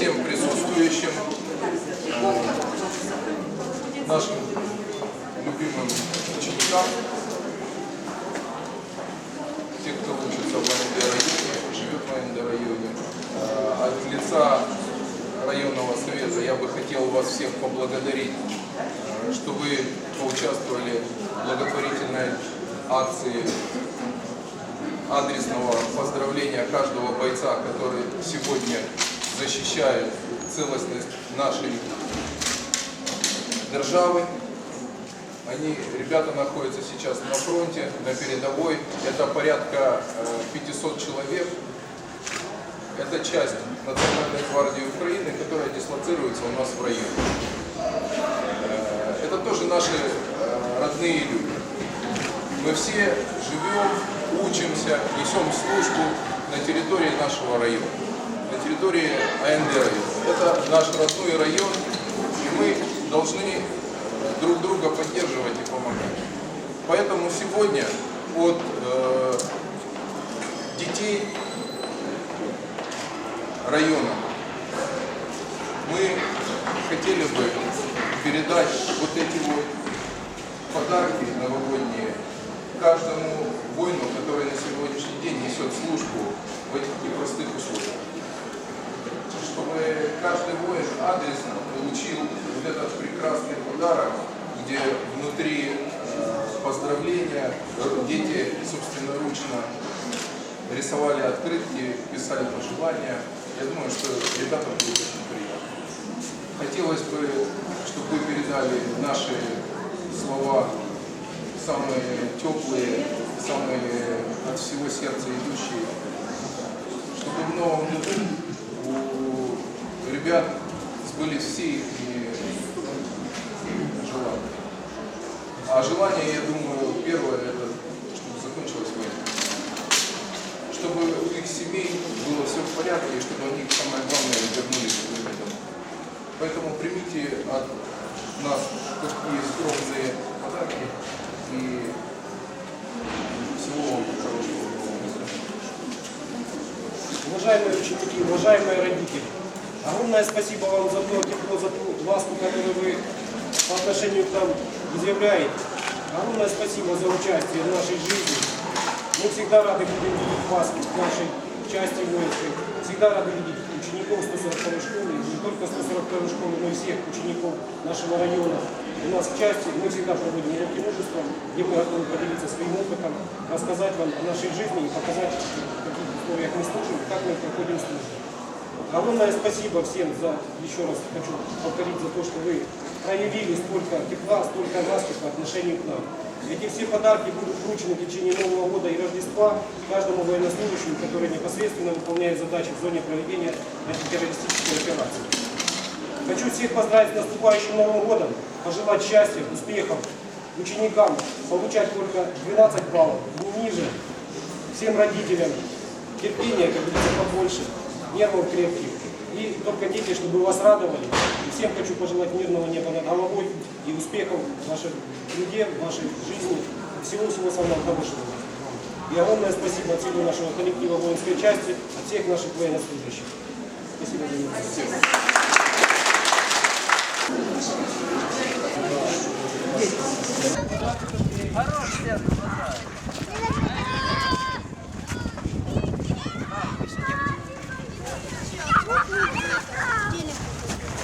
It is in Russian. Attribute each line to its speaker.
Speaker 1: всем присутствующим, нашим любимым ученикам, тех, кто учится в ВНД районе, живет в ВНД районе. Э, От лица районного совета я бы хотел вас всех поблагодарить, э, что вы поучаствовали в благотворительной акции адресного поздравления каждого бойца, который сегодня защищает целостность нашей державы. Они, ребята находятся сейчас на фронте, на передовой. Это порядка э, 500 человек. Это часть Национальной гвардии Украины, которая дислоцируется у нас в районе. Э, Это тоже наши э, родные люди. Мы все живем, учимся, несем службу на территории нашего района, на территории АНД. Это наш родной район, и мы должны друг друга поддерживать и помогать. Поэтому сегодня от э, детей района мы хотели бы передать вот эти вот подарки новогодние каждому воину, который на сегодняшний день несет службу в этих непростых каждый воин адресно получил вот этот прекрасный подарок, где внутри э, поздравления дети собственноручно рисовали открытки, писали пожелания. Я думаю, что ребятам будет очень приятно. Хотелось бы, чтобы вы передали наши слова самые теплые, самые от всего сердца идущие, чтобы в новом все их желания. А желание, я думаю, первое, это чтобы закончилась война. Чтобы у их семей было все в порядке, и чтобы они, самое главное, вернулись в свои. Поэтому примите от нас такие скромные подарки и всего вам хорошего.
Speaker 2: Уважаемые ученики, уважаемые родители, огромное спасибо вам за то тепло, за ту ласку, которую вы по отношению к нам изъявляете. Огромное спасибо за участие в нашей жизни. Мы всегда рады видеть вас в нашей части воинской. Всегда рады видеть учеников 142 школы, не только 142 школы, но и всех учеников нашего района. У нас в части мы всегда проводим уроки мужества, где мы готовы поделиться своим опытом, рассказать вам о нашей жизни и показать, в каких условиях мы служим, как мы проходим службу. Огромное спасибо всем за, еще раз хочу повторить, за то, что вы проявили столько тепла, столько ласки по отношению к нам. Эти все подарки будут вручены в течение Нового года и Рождества каждому военнослужащему, который непосредственно выполняет задачи в зоне проведения антитеррористической операции. Хочу всех поздравить с наступающим Новым годом, пожелать счастья, успехов ученикам, получать только 12 баллов, не ниже, всем родителям терпения, как говорится, побольше, нервов крепких. И только дети, чтобы вас радовали. И всем хочу пожелать мирного неба над головой и успехов в вашей труде, в вашей жизни. Всего-всего самого хорошего. И огромное спасибо от всего нашего коллектива воинской части, от всех наших военнослужащих. Спасибо за внимание.